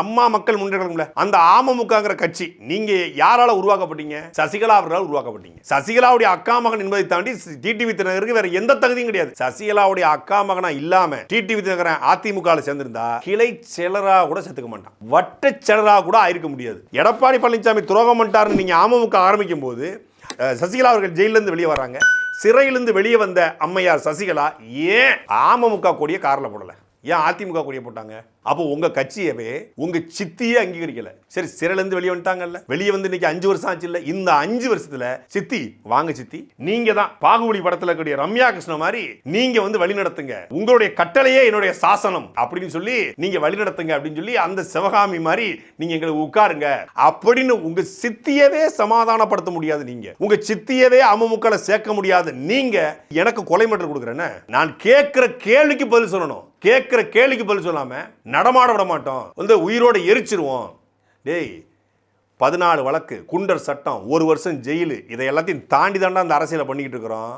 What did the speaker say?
அம்மா மக்கள் முன்னேற்றம்ல அந்த அமமுகங்கிற கட்சி நீங்க யாரால உருவாக்கப்பட்டீங்க? சசிகலா அவர்களால் உருவாக்கப்பட்டீங்க. சசிகலாவுடைய அக்கா மகன் என்பதை தாண்டி டிடிவி தினகருக்கு வேற எந்த தகுதியும் கிடையாது. சசிகலாவுடைய அக்கா மகனா இல்லாம டிடிவி தினகரன் அதிமுக சேர்ந்திருந்தா கிளை செலரா கூட சேர்த்துக்க மாட்டான். வட்ட செலரா கூட ஆயிருக்க முடியாது. எடப்பாடி பழனிசாமி துரோகம் பண்ணிட்டாருன்னு நீங்க அமமுக ஆரம்பிக்கும் போது சசிகலா அவர்கள் ஜெயிலிருந்து வெளியே வராங்க. சிறையிலிருந்து வெளியே வந்த அம்மையார் சசிகலா ஏன் அமமுக கொடிய காரில் போடல? ஏன் அதிமுக கொடியை போட்டாங்க? அப்போ உங்க கட்சியவே உங்க சித்தியே அங்கீகரிக்கல. சரி சிறையிலேருந்து வெளியே வந்துட்டாங்கல்ல. வெளியே வந்து இன்னைக்கு அஞ்சு வருஷம் ஆச்சு இல்ல. இந்த அஞ்சு வருஷத்துல சித்தி வாங்க சித்தி. நீங்க தான் பாகுபலி படத்துல இருக்கக்கூடிய ரம்யா கிருஷ்ணன் மாதிரி நீங்க வந்து வழி நடத்துங்க. உங்களுடைய கட்டளையே என்னுடைய சாசனம் அப்படின்னு சொல்லி நீங்க வழி நடத்துங்க அப்படின்னு சொல்லி அந்த சிவகாமி மாதிரி நீங்க எங்களை உட்காருங்க. அப்படின்னு உங்க சித்தியவே சமாதானப்படுத்த முடியாது நீங்க. உங்க சித்தியவே அமமுகல சேர்க்க முடியாது நீங்க. எனக்கு கொலை மட்டல் கொடுக்குறேன்னு நான் கேட்கிற கேள்விக்கு பதில் சொல்லணும். கேட்கிற கேள்விக்கு பதில் சொல்லாம நடமாட விட மாட்டோம். வந்து உயிரோட எரிச்சிருவோம். டேய் பதினாலு வழக்கு குண்டர் சட்டம் ஒரு வருஷம் ஜெயிலு இதை எல்லாத்தையும் தாண்டி தாண்டா அந்த அரசியலை பண்ணிக்கிட்டு இருக்கிறோம்.